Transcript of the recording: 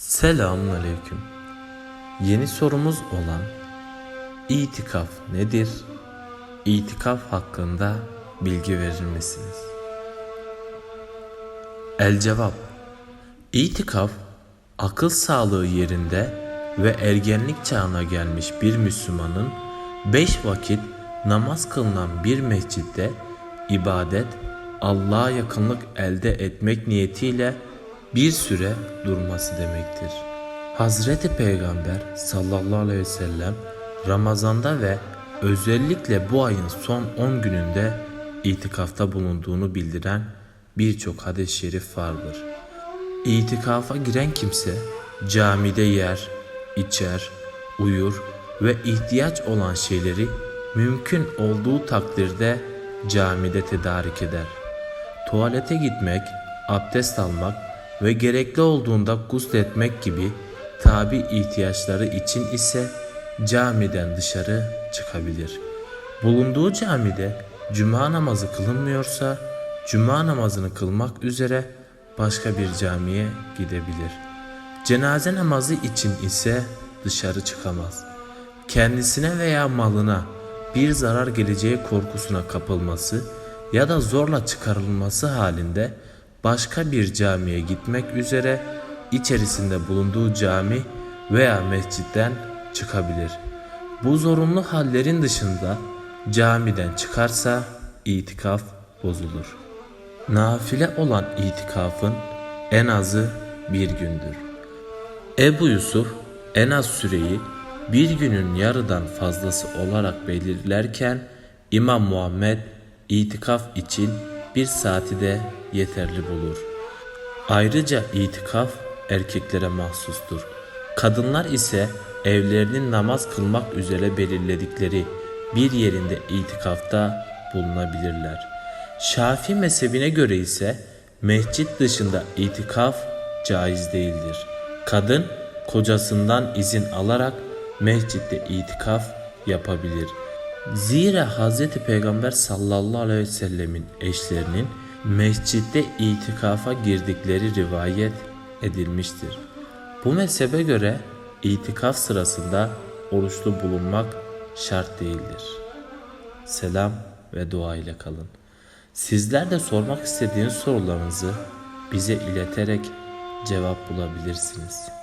Selamünaleyküm. Yeni sorumuz olan itikaf nedir? İtikaf hakkında bilgi verir misiniz? El cevap. İtikaf akıl sağlığı yerinde ve ergenlik çağına gelmiş bir Müslümanın beş vakit namaz kılınan bir mescitte ibadet, Allah'a yakınlık elde etmek niyetiyle bir süre durması demektir. Hazreti Peygamber sallallahu aleyhi ve sellem Ramazanda ve özellikle bu ayın son 10 gününde itikafta bulunduğunu bildiren birçok hadis-i şerif vardır. İtikafa giren kimse camide yer, içer, uyur ve ihtiyaç olan şeyleri mümkün olduğu takdirde camide tedarik eder. Tuvalete gitmek, abdest almak ve gerekli olduğunda gusletmek gibi tabi ihtiyaçları için ise camiden dışarı çıkabilir. Bulunduğu camide cuma namazı kılınmıyorsa cuma namazını kılmak üzere başka bir camiye gidebilir. Cenaze namazı için ise dışarı çıkamaz. Kendisine veya malına bir zarar geleceği korkusuna kapılması ya da zorla çıkarılması halinde başka bir camiye gitmek üzere içerisinde bulunduğu cami veya mescitten çıkabilir. Bu zorunlu hallerin dışında camiden çıkarsa itikaf bozulur. Nafile olan itikafın en azı bir gündür. Ebu Yusuf en az süreyi bir günün yarıdan fazlası olarak belirlerken İmam Muhammed itikaf için bir saati de yeterli bulur. Ayrıca itikaf erkeklere mahsustur. Kadınlar ise evlerinin namaz kılmak üzere belirledikleri bir yerinde itikafta bulunabilirler. Şafii mezhebine göre ise mescit dışında itikaf caiz değildir. Kadın kocasından izin alarak mescitte itikaf yapabilir. Zira Hz. Peygamber sallallahu aleyhi ve sellemin eşlerinin mescitte itikafa girdikleri rivayet edilmiştir. Bu mezhebe göre itikaf sırasında oruçlu bulunmak şart değildir. Selam ve dua ile kalın. Sizler de sormak istediğiniz sorularınızı bize ileterek cevap bulabilirsiniz.